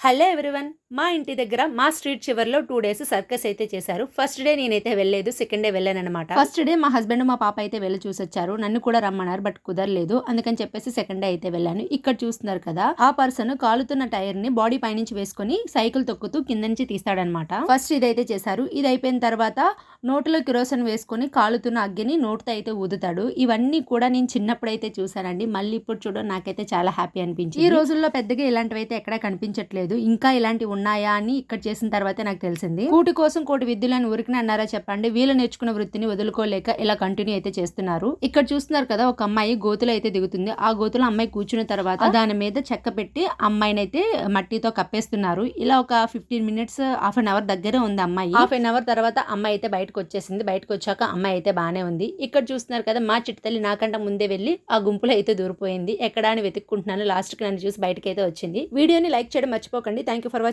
Hello everyone. మా ఇంటి దగ్గర మా స్ట్రీట్ చివర్లో టూ డేస్ సర్కస్ అయితే చేశారు. ఫస్ట్ డే నేనైతే వెళ్ళలేదు సెకండ్ డే వెళ్ళాను అనమాట ఫస్ట్ డే మా హస్బెండ్ మా పాప అయితే వెళ్ళి చూసొచ్చారు. నన్ను కూడా రమ్మన్నారు బట్ కుదరలేదు. అందుకని చెప్పేసి సెకండ్ డే అయితే వెళ్ళాను. ఇక్కడ చూస్తున్నారు కదా ఆ పర్సన్ కాలుతున్న టైర్ని బాడీ పైనుంచి వేసుకొని సైకిల్ తొక్కుతూ కింద నుంచి తీస్తాడనమాట ఫస్ట్ ఇదైతే చేశారు. ఇది అయిపోయిన తర్వాత నోట్లో కిరోసన్ వేసుకొని కాలుతున్న అగ్గిని నోటితో అయితే ఊదుతాడు. ఇవన్నీ కూడా నేను చిన్నప్పుడు అయితే చూసానండి మళ్ళీ ఇప్పుడు చూడ నాకైతే చాలా హ్యాపీ అనిపించింది. ఈ రోజుల్లో పెద్దగా ఇలాంటివి అయితే ఎక్కడ కనిపించట్లేదు. ఇంకా ఇలాంటివి ఉన్నాయా అని ఇక్కడ చేసిన తర్వాతే నాకు తెలిసింది. కూటి కోసం కోటి విద్యులని ఉరికిన అన్నారా చెప్పండి. వీళ్ళు నేర్చుకున్న వృత్తిని వదులుకోలేక ఇలా కంటిన్యూ అయితే చేస్తున్నారు. ఇక్కడ చూస్తున్నారు కదా ఒక అమ్మాయి గోతులు అయితే దిగుతుంది. ఆ గోతులో అమ్మాయి కూర్చున్న తర్వాత దాని మీద చెక్క పెట్టి అమ్మాయిని అయితే మట్టితో కప్పేస్తున్నారు. ఇలా ఒక fifteen minutes half an hour దగ్గరే ఉంది అమ్మాయి. హాఫ్ అన్ అవర్ తర్వాత అమ్మాయి అయితే బయటకు వచ్చేసింది. బయటకు వచ్చాక అమ్మాయి అయితే బానే ఉంది. ఇక్కడ చూస్తున్నారు కదా మా చిట్టతల్లి నాకంటే ముందే వెళ్ళి ఆ గుంపులో అయితే దూరిపోయింది. ఎక్కడా అని వెతుక్కుంటున్నాను. లాస్ట్కి నన్ను చూసి బయటకి అయితే వచ్చింది. వీడియోని లైక్ చేయడం మర్చిపోకండి. Thank you for watching